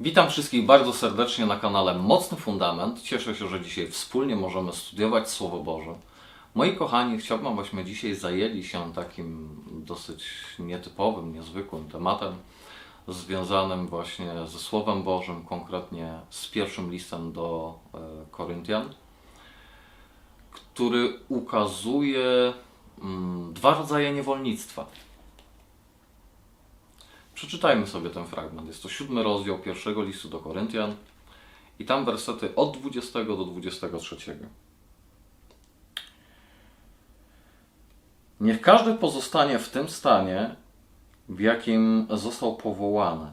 Witam wszystkich bardzo serdecznie na kanale Mocny Fundament. Cieszę się, że dzisiaj wspólnie możemy studiować Słowo Boże. Moi kochani, chciałbym, abyśmy dzisiaj zajęli się takim dosyć nietypowym, niezwykłym tematem związanym właśnie ze Słowem Bożym, konkretnie z pierwszym listem do e, Koryntian, który ukazuje mm, dwa rodzaje niewolnictwa. Przeczytajmy sobie ten fragment. Jest to siódmy rozdział pierwszego listu do Koryntian i tam wersety od 20 do 23. Niech każdy pozostanie w tym stanie, w jakim został powołany.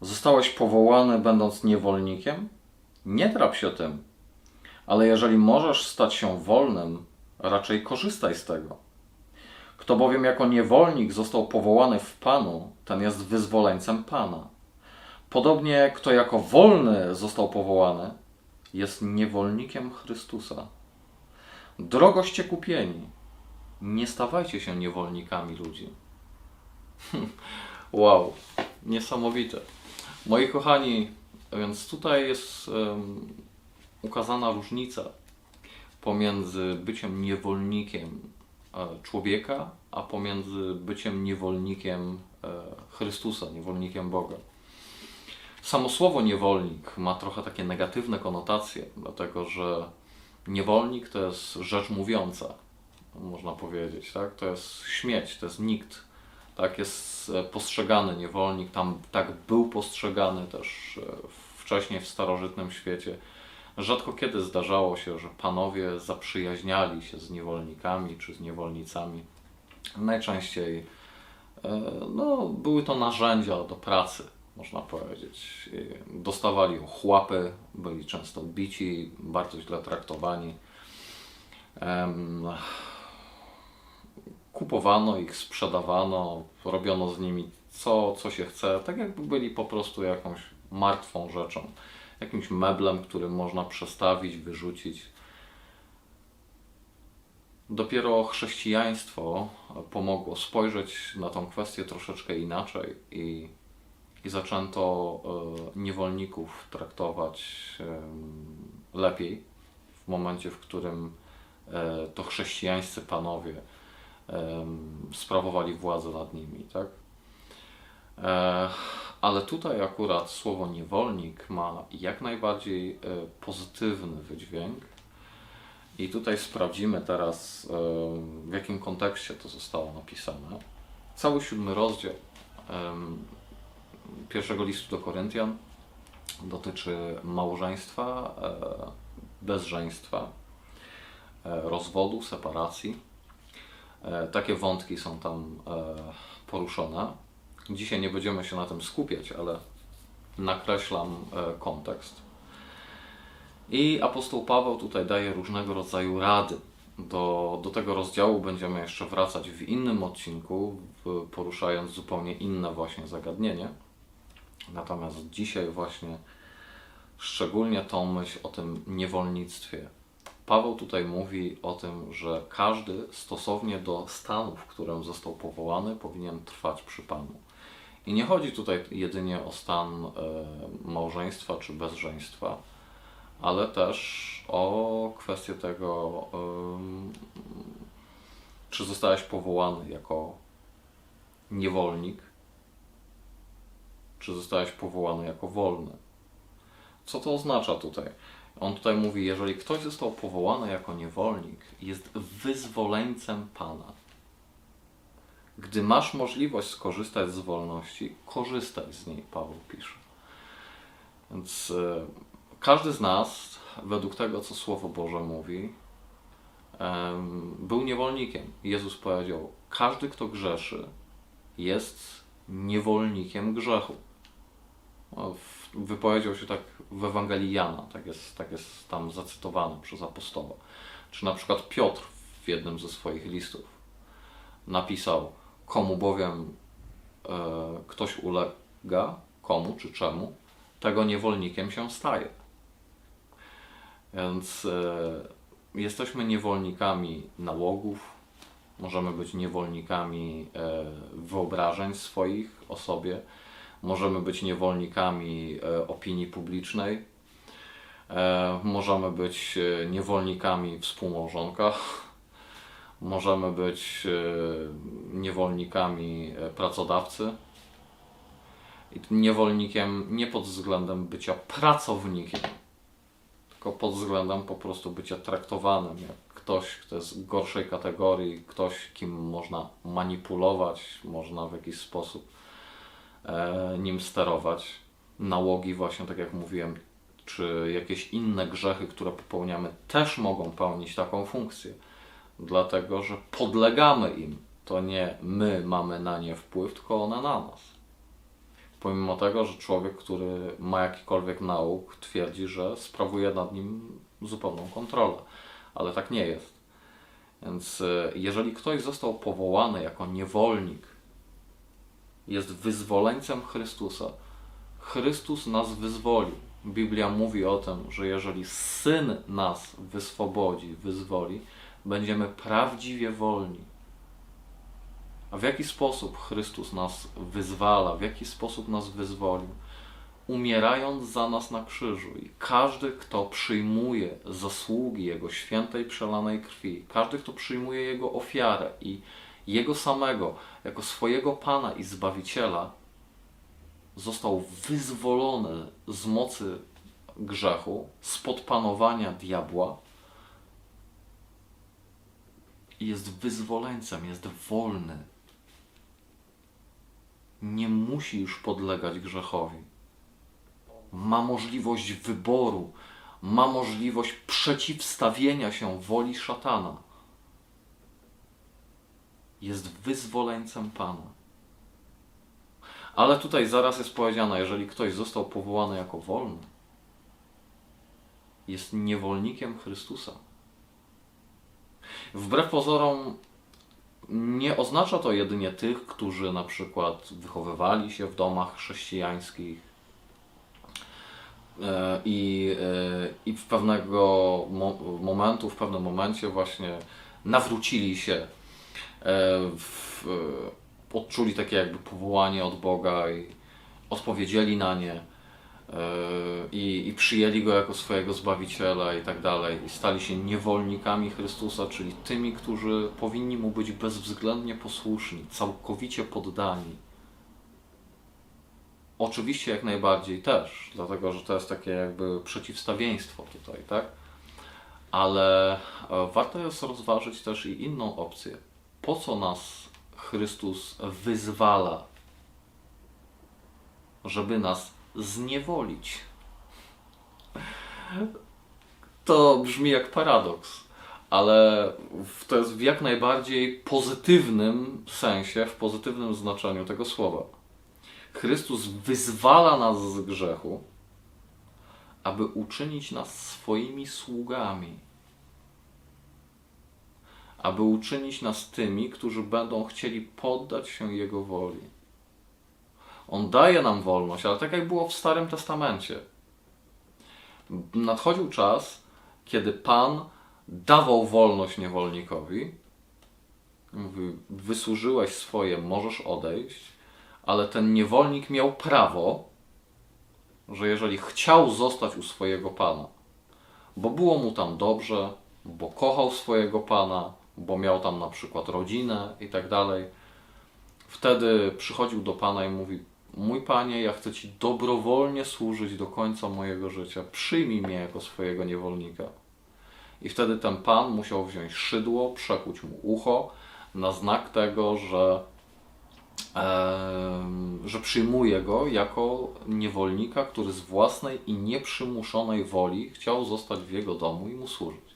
Zostałeś powołany, będąc niewolnikiem? Nie trap się tym, ale jeżeli możesz stać się wolnym, raczej korzystaj z tego. Kto bowiem jako niewolnik został powołany w Panu, ten jest wyzwoleńcem Pana. Podobnie kto jako wolny został powołany, jest niewolnikiem Chrystusa. Drogoście kupieni, nie stawajcie się niewolnikami ludzi. wow, niesamowite. Moi kochani, więc tutaj jest um, ukazana różnica pomiędzy byciem niewolnikiem e, człowieka, a pomiędzy byciem niewolnikiem e, Chrystusa, niewolnikiem Boga. Samo słowo niewolnik ma trochę takie negatywne konotacje, dlatego że niewolnik to jest rzecz mówiąca, można powiedzieć, tak? To jest śmieć, to jest nikt. Tak jest e, postrzegany niewolnik, tam tak był postrzegany też e, wcześniej w starożytnym świecie. Rzadko kiedy zdarzało się, że panowie zaprzyjaźniali się z niewolnikami czy z niewolnicami. Najczęściej e, no, były to narzędzia do pracy, można powiedzieć. Dostawali ochłapy, byli często bici, bardzo źle traktowani. Em, Kupowano ich, sprzedawano, robiono z nimi co, co się chce, tak jakby byli po prostu jakąś martwą rzeczą, jakimś meblem, który można przestawić, wyrzucić. Dopiero chrześcijaństwo pomogło spojrzeć na tą kwestię troszeczkę inaczej i, i zaczęto e, niewolników traktować em, lepiej w momencie, w którym e, to chrześcijańscy panowie sprawowali władzę nad nimi, tak? E, ale tutaj akurat słowo niewolnik ma jak najbardziej e, pozytywny wydźwięk. I tutaj sprawdzimy teraz, w jakim kontekście to zostało napisane. Cały siódmy rozdział pierwszego listu do Koryntian dotyczy małżeństwa, e, bezżeństwa, e, rozwodu, separacji. E, Takie wątki są tam e, poruszone. Dzisiaj nie będziemy się na tym skupiać, ale nakreślam e, kontekst. I apostoł Paweł tutaj daje różnego rodzaju rady. Do, do tego rozdziału będziemy jeszcze wracać w innym odcinku, poruszając zupełnie inne właśnie zagadnienie. Natomiast dzisiaj właśnie szczególnie tą myśl o tym niewolnictwie. Paweł tutaj mówi o tym, że każdy stosownie do stanu, w którym został powołany, powinien trwać przy Panu. I nie chodzi tutaj jedynie o stan e, małżeństwa czy bezżeństwa, ale też o kwestię tego, czy zostałeś powołany jako niewolnik, czy zostałeś powołany jako wolny. Co to oznacza tutaj? On tutaj mówi, jeżeli ktoś został powołany jako niewolnik, jest wyzwoleńcem Pana. Gdy masz możliwość skorzystać z wolności, korzystaj z niej, Paweł pisze. Więc e, każdy z nas, według tego, co Słowo Boże mówi, em, był niewolnikiem. Jezus powiedział: Każdy, kto grzeszy, jest niewolnikiem grzechu. No, wypowiedział się tak w Ewangelii Jana, tak jest, tak jest tam zacytowane przez apostoła. Czy na przykład Piotr w jednym ze swoich listów napisał, komu bowiem e, ktoś ulega, komu czy czemu, tego niewolnikiem się staje. Więc e, jesteśmy niewolnikami nałogów, możemy być niewolnikami e, wyobrażeń swoich o sobie, możemy być niewolnikami e, opinii publicznej, e, możemy być e, niewolnikami współmałżonka, możemy być niewolnikami pracodawcy. I niewolnikiem nie pod względem bycia pracownikiem, tylko pod względem po prostu bycia traktowanym jak ktoś, kto jest w gorszej kategorii, ktoś, kim można manipulować, można w jakiś sposób nim sterować. Nałogi, właśnie tak jak mówiłem, czy jakieś inne grzechy, które popełniamy, też mogą pełnić taką funkcję, dlatego że podlegamy im. To nie my mamy na nie wpływ, tylko one na nas pomimo tego, że człowiek, który ma jakikolwiek nauk, twierdzi, że sprawuje nad nim zupełną kontrolę, ale tak nie jest. Więc e, jeżeli ktoś został powołany jako niewolnik, jest wyzwoleńcem Chrystusa, Chrystus nas wyzwolił. Biblia mówi o tym, że jeżeli Syn nas wyswobodzi, wyzwoli, będziemy prawdziwie wolni. A w jaki sposób Chrystus nas wyzwala, w jaki sposób nas wyzwolił? Umierając za nas na krzyżu. I każdy, kto przyjmuje zasługi Jego świętej przelanej krwi, każdy, kto przyjmuje Jego ofiarę i Jego samego jako swojego Pana i Zbawiciela, został wyzwolony z mocy grzechu, spod panowania diabła i jest wyzwoleńcem, jest wolny nie musi już podlegać grzechowi. Ma możliwość wyboru, ma możliwość przeciwstawienia się woli szatana. Jest wyzwoleńcem Pana. Ale tutaj zaraz jest powiedziane, jeżeli ktoś został powołany jako wolny, jest niewolnikiem Chrystusa. Wbrew pozorom, nie oznacza to jedynie tych, którzy na przykład wychowywali się w domach chrześcijańskich e, i, e, i w pewnego mo momentu, w pewnym momencie właśnie nawrócili się, w, odczuli takie jakby powołanie od Boga i odpowiedzieli na nie i, i przyjęli Go jako swojego Zbawiciela i tak dalej, i stali się niewolnikami Chrystusa, czyli tymi, którzy powinni Mu być bezwzględnie posłuszni, całkowicie poddani. Oczywiście jak najbardziej też, dlatego że to jest takie jakby przeciwstawieństwo tutaj, tak? Ale e, warto jest rozważyć też i inną opcję. Po co nas Chrystus wyzwala? Żeby nas zniewolić. To brzmi jak paradoks, ale to jest w jak najbardziej pozytywnym sensie, w pozytywnym znaczeniu tego słowa. Chrystus wyzwala nas z grzechu, aby uczynić nas swoimi sługami. Aby uczynić nas tymi, którzy będą chcieli poddać się Jego woli. On daje nam wolność, ale tak jak było w Starym Testamencie. Nadchodził czas, kiedy Pan dawał wolność niewolnikowi. Mówi, wysłużyłeś swoje, możesz odejść, ale ten niewolnik miał prawo, że jeżeli chciał zostać u swojego Pana, bo było mu tam dobrze, bo kochał swojego Pana, bo miał tam na przykład rodzinę i tak dalej, wtedy przychodził do Pana i mówi: Mój Panie, ja chcę Ci dobrowolnie służyć do końca mojego życia. Przyjmij mnie jako swojego niewolnika. I wtedy ten Pan musiał wziąć szydło, przekuć mu ucho na znak tego, że, e, że przyjmuje go jako niewolnika, który z własnej i nieprzymuszonej woli chciał zostać w jego domu i mu służyć.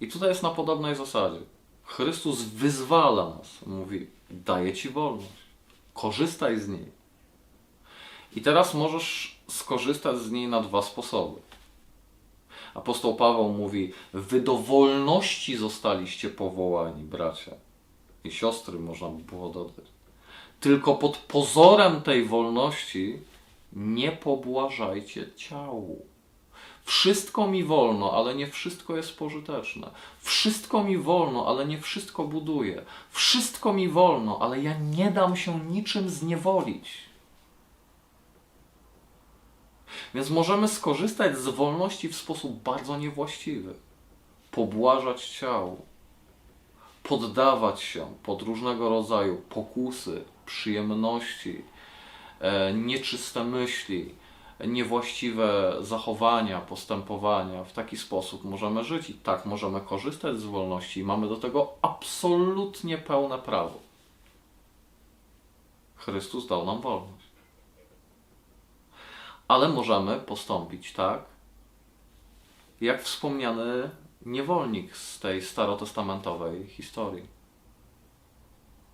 I tutaj jest na podobnej zasadzie. Chrystus wyzwala nas, mówi: daje ci wolność korzystaj z niej. I teraz możesz skorzystać z niej na dwa sposoby. Apostoł Paweł mówi: Wy do wolności zostaliście powołani, bracia i siostry, można by było dodać. Tylko pod pozorem tej wolności nie pobłażajcie ciału. Wszystko mi wolno, ale nie wszystko jest pożyteczne. Wszystko mi wolno, ale nie wszystko buduje. Wszystko mi wolno, ale ja nie dam się niczym zniewolić. Więc możemy skorzystać z wolności w sposób bardzo niewłaściwy. Pobłażać ciału, poddawać się pod różnego rodzaju pokusy, przyjemności, e, nieczyste myśli, niewłaściwe zachowania, postępowania. W taki sposób możemy żyć i tak możemy korzystać z wolności i mamy do tego absolutnie pełne prawo. Chrystus dał nam wolność. Ale możemy postąpić tak, jak wspomniany niewolnik z tej starotestamentowej historii.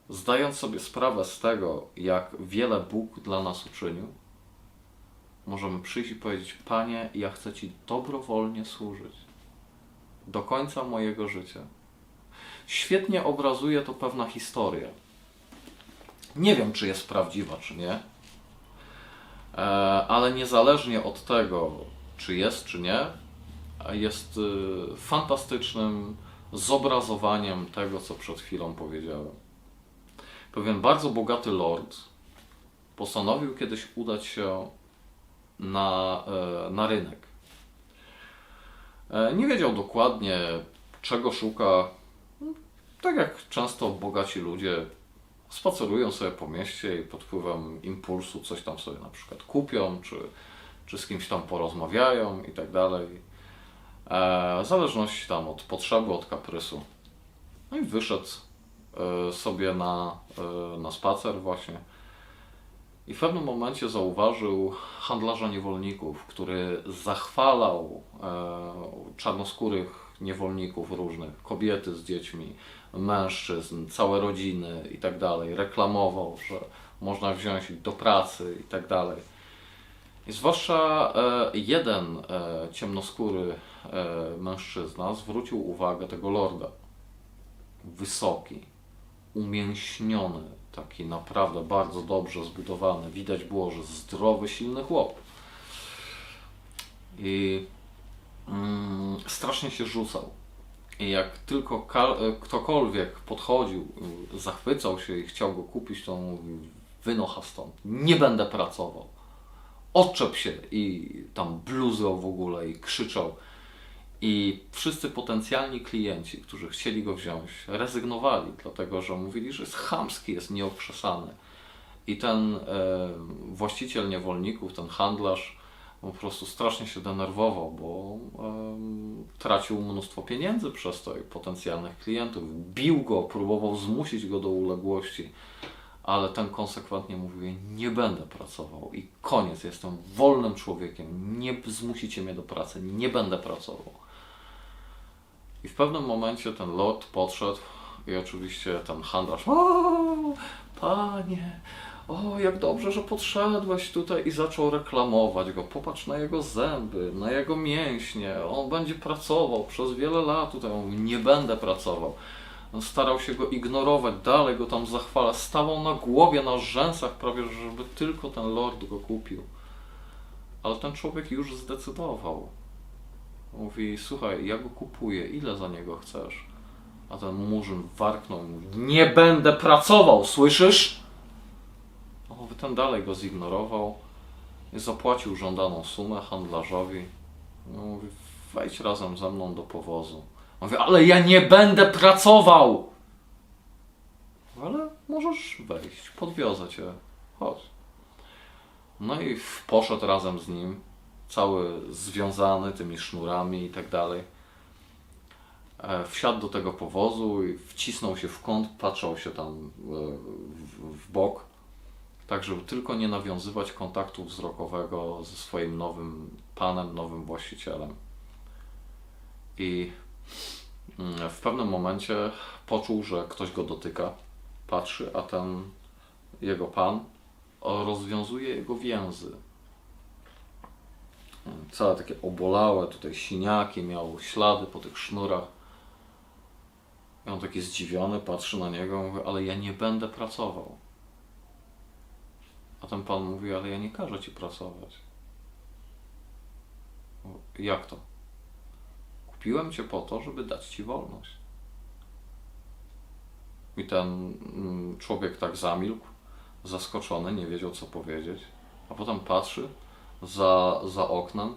Zdając sobie sprawę z tego, jak wiele Bóg dla nas uczynił, możemy przyjść i powiedzieć: Panie, ja chcę Ci dobrowolnie służyć do końca mojego życia. Świetnie obrazuje to pewna historia. Nie wiem, czy jest prawdziwa, czy nie, e, ale niezależnie od tego, czy jest, czy nie, jest y, fantastycznym zobrazowaniem tego, co przed chwilą powiedziałem. Pewien bardzo bogaty lord postanowił kiedyś udać się na, e, na rynek. E, Nie wiedział dokładnie, czego szuka. Tak jak często bogaci ludzie spacerują sobie po mieście i pod wpływem impulsu coś tam sobie na przykład kupią, czy, czy z kimś tam porozmawiają i tak dalej. E, W zależności tam od potrzeby, od kaprysu. No i wyszedł sobie na, na spacer właśnie. I w pewnym momencie zauważył handlarza niewolników, który zachwalał e, czarnoskórych niewolników różnych, kobiety z dziećmi, mężczyzn, całe rodziny i tak dalej. Reklamował, że można wziąć ich do pracy i tak dalej. I zwłaszcza e, jeden e, ciemnoskóry mężczyzna zwrócił uwagę tego lorda. Wysoki, umięśniony, taki naprawdę bardzo dobrze zbudowany. Widać było, że zdrowy, silny chłop. I mm, strasznie się rzucał. I jak tylko ka- ktokolwiek podchodził, y, zachwycał się i chciał go kupić, to mówił: Wynocha stąd, nie będę pracował. Odczep się i tam bluzał w ogóle i krzyczał. I wszyscy potencjalni klienci, którzy chcieli go wziąć, rezygnowali, dlatego że mówili, że jest chamski, jest nieokrzesany. I ten e, właściciel niewolników, ten handlarz, po prostu strasznie się denerwował, bo em, tracił mnóstwo pieniędzy przez to i potencjalnych klientów. Bił go, próbował zmusić go do uległości, ale ten konsekwentnie mówił: Nie będę pracował i koniec, jestem wolnym człowiekiem, nie zmusicie mnie do pracy, nie będę pracował. I w pewnym momencie ten lord podszedł i oczywiście ten handlarz, o panie, o jak dobrze, że podszedłeś tutaj i zaczął reklamować go. Popatrz na jego zęby, na jego mięśnie, on będzie pracował przez wiele lat tutaj. On nie będę pracował. On starał się go ignorować, dalej go tam zachwala, stawał na głowie, na rzęsach prawie, żeby tylko ten lord go kupił. Ale ten człowiek już zdecydował. Mówi, słuchaj, ja go kupuję, ile za niego chcesz? A ten murzyn warknął i mówi, nie będę pracował, słyszysz? O, ten dalej go zignorował i zapłacił żądaną sumę handlarzowi. No, mówi, wejdź razem ze mną do powozu. Mówi, ale ja nie będę pracował! Ale możesz wejść, podwiozę cię, chodź. No i poszedł razem z nim, cały związany tymi sznurami i tak dalej. E, Wsiadł do tego powozu i wcisnął się w kąt, patrzał się tam e, w, bok, tak żeby tylko nie nawiązywać kontaktu wzrokowego ze swoim nowym panem, nowym właścicielem. I mm, w pewnym momencie poczuł, że ktoś go dotyka, patrzy, a ten jego pan rozwiązuje jego więzy. Całe takie obolałe, tutaj siniaki, miał ślady po tych sznurach. I on taki zdziwiony patrzy na niego, mówi, ale ja nie będę pracował. A ten pan mówi, ale ja nie każę ci pracować. Jak to? Kupiłem cię po to, żeby dać ci wolność. I ten mm, człowiek tak zamilkł, zaskoczony, nie wiedział co powiedzieć, a potem patrzy za, za oknem,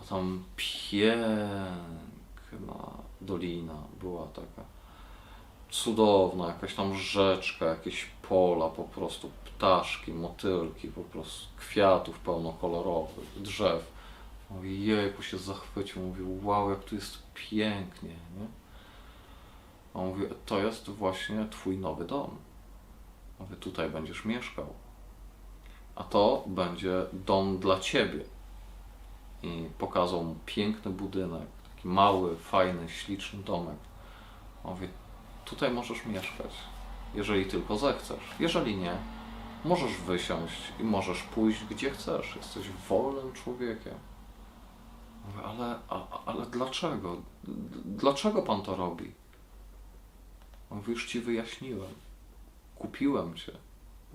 a tam piękna dolina była taka cudowna, jakaś tam rzeczka, jakieś pola po prostu, ptaszki, motylki, po prostu kwiatów pełnokolorowych, drzew. Mówi, jejku się zachwycił, mówił, wow, jak tu jest pięknie, nie? A on mówi, to jest właśnie twój nowy dom. Mówi, tutaj będziesz mieszkał. To będzie dom dla ciebie. I pokazał mu piękny budynek, taki mały, fajny, śliczny domek. On mówi, tutaj możesz mieszkać, jeżeli tylko zechcesz. Jeżeli nie, możesz wysiąść i możesz pójść gdzie chcesz. Jesteś wolnym człowiekiem. Mówię, ale, a, ale dlaczego? Dlaczego pan to robi? On mówi, już ci wyjaśniłem. Kupiłem cię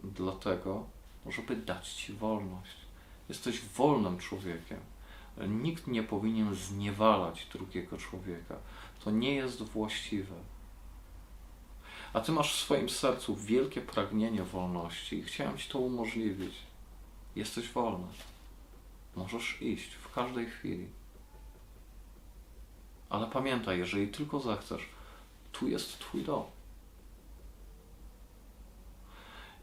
dlatego, żeby dać ci wolność. Jesteś wolnym człowiekiem. Nikt nie powinien zniewalać drugiego człowieka. To nie jest właściwe. A ty masz w swoim sercu wielkie pragnienie wolności i chciałem ci to umożliwić. Jesteś wolny. Możesz iść w każdej chwili. Ale pamiętaj, jeżeli tylko zechcesz, tu jest Twój dom.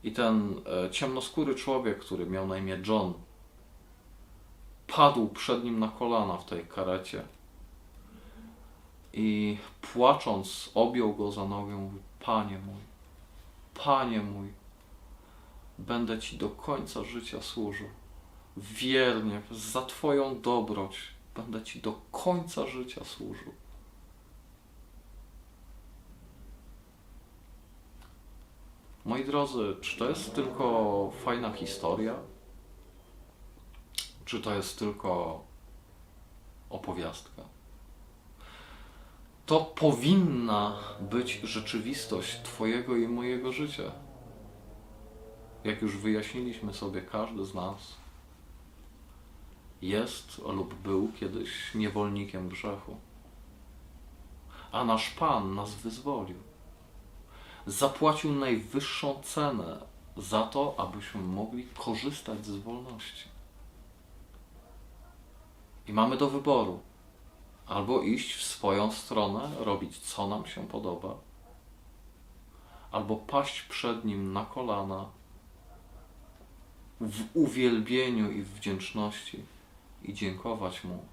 I ten e, ciemnoskóry człowiek, który miał na imię John, padł przed nim na kolana w tej karecie i płacząc objął go za nogę, mówi, Panie mój, Panie mój, będę Ci do końca życia służył. Wiernie, za Twoją dobroć będę Ci do końca życia służył. Moi drodzy, czy to jest tylko fajna historia? Czy to jest tylko opowiastka? To powinna być rzeczywistość Twojego i mojego życia. Jak już wyjaśniliśmy sobie, każdy z nas jest lub był kiedyś niewolnikiem grzechu. A nasz Pan nas wyzwolił zapłacił najwyższą cenę za to, abyśmy mogli korzystać z wolności. I mamy do wyboru: albo iść w swoją stronę, robić co nam się podoba, albo paść przed nim na kolana w uwielbieniu i wdzięczności i dziękować mu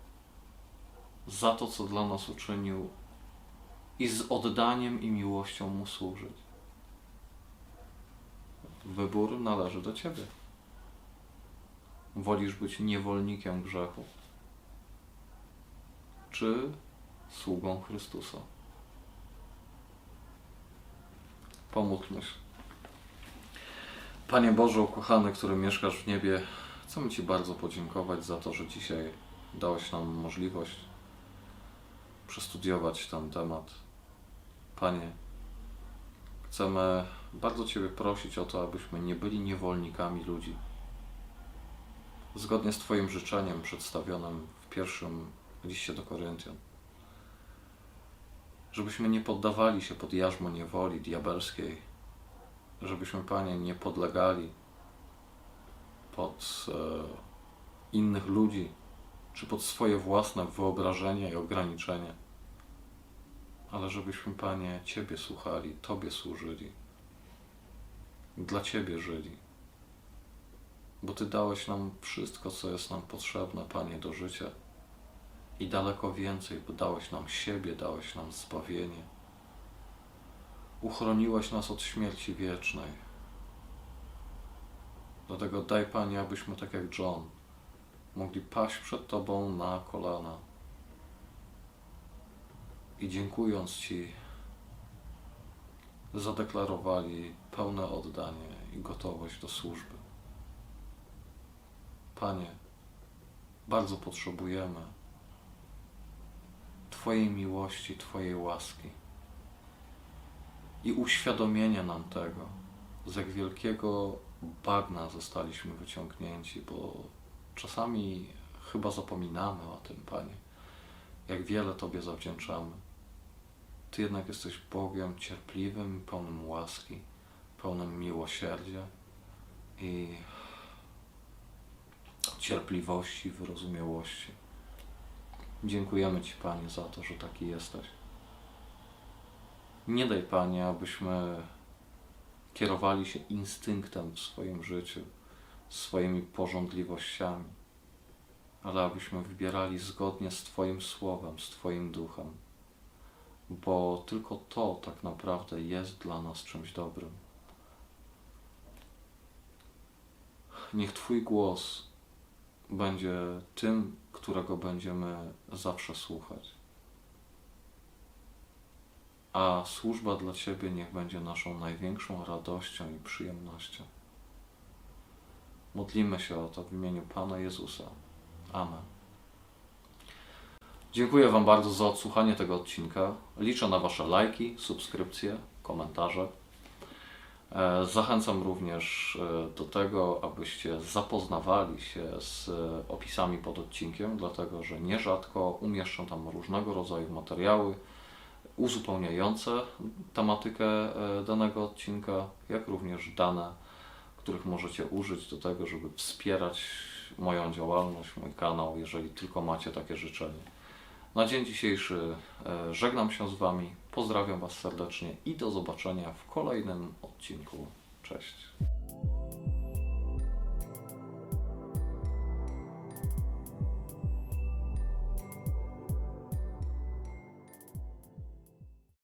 za to, co dla nas uczynił i z oddaniem i miłością Mu służyć. Wybór należy do Ciebie. Wolisz być niewolnikiem grzechu, czy sługą Chrystusa? Pomódlmy. Panie Boże, ukochany, który mieszkasz w niebie, chcemy Ci bardzo podziękować za to, że dzisiaj dałeś nam możliwość przestudiować ten temat. Panie, chcemy bardzo Ciebie prosić o to, abyśmy nie byli niewolnikami ludzi. Zgodnie z Twoim życzeniem przedstawionym w pierwszym liście do Koryntian. Żebyśmy nie poddawali się pod jarzmo niewoli diabelskiej, żebyśmy, Panie, nie podlegali pod e, innych ludzi, czy pod swoje własne wyobrażenia i ograniczenia ale żebyśmy, Panie, Ciebie słuchali, Tobie służyli, dla Ciebie żyli. Bo Ty dałeś nam wszystko, co jest nam potrzebne, Panie, do życia i daleko więcej, bo dałeś nam siebie, dałeś nam zbawienie. Uchroniłeś nas od śmierci wiecznej. Dlatego daj, Panie, abyśmy, tak jak John, mogli paść przed Tobą na kolana i dziękując Ci, zadeklarowali pełne oddanie i gotowość do służby. Panie, bardzo potrzebujemy Twojej miłości, Twojej łaski i uświadomienia nam tego, z jak wielkiego bagna zostaliśmy wyciągnięci, bo czasami chyba zapominamy o tym, Panie. Jak wiele Tobie zawdzięczamy. Ty jednak jesteś Bogiem cierpliwym, pełnym łaski, pełnym miłosierdzia i cierpliwości, wyrozumiałości. Dziękujemy Ci, Panie, za to, że taki jesteś. Nie daj, Panie, abyśmy kierowali się instynktem w swoim życiu, swoimi porządliwościami, ale abyśmy wybierali zgodnie z Twoim słowem, z Twoim duchem, bo tylko to tak naprawdę jest dla nas czymś dobrym. Niech Twój głos będzie tym, którego będziemy zawsze słuchać. A służba dla Ciebie niech będzie naszą największą radością i przyjemnością. Modlimy się o to w imieniu Pana Jezusa. Amen. Dziękuję Wam bardzo za odsłuchanie tego odcinka. Liczę na Wasze lajki, subskrypcje, komentarze. E, Zachęcam również e, do tego, abyście zapoznawali się z e, opisami pod odcinkiem, dlatego że nierzadko umieszczam tam różnego rodzaju materiały uzupełniające tematykę danego odcinka, jak również dane, których możecie użyć do tego, żeby wspierać moją działalność, mój kanał, jeżeli tylko macie takie życzenie. Na dzień dzisiejszy e, żegnam się z Wami, pozdrawiam Was serdecznie i do zobaczenia w kolejnym odcinku. Cześć.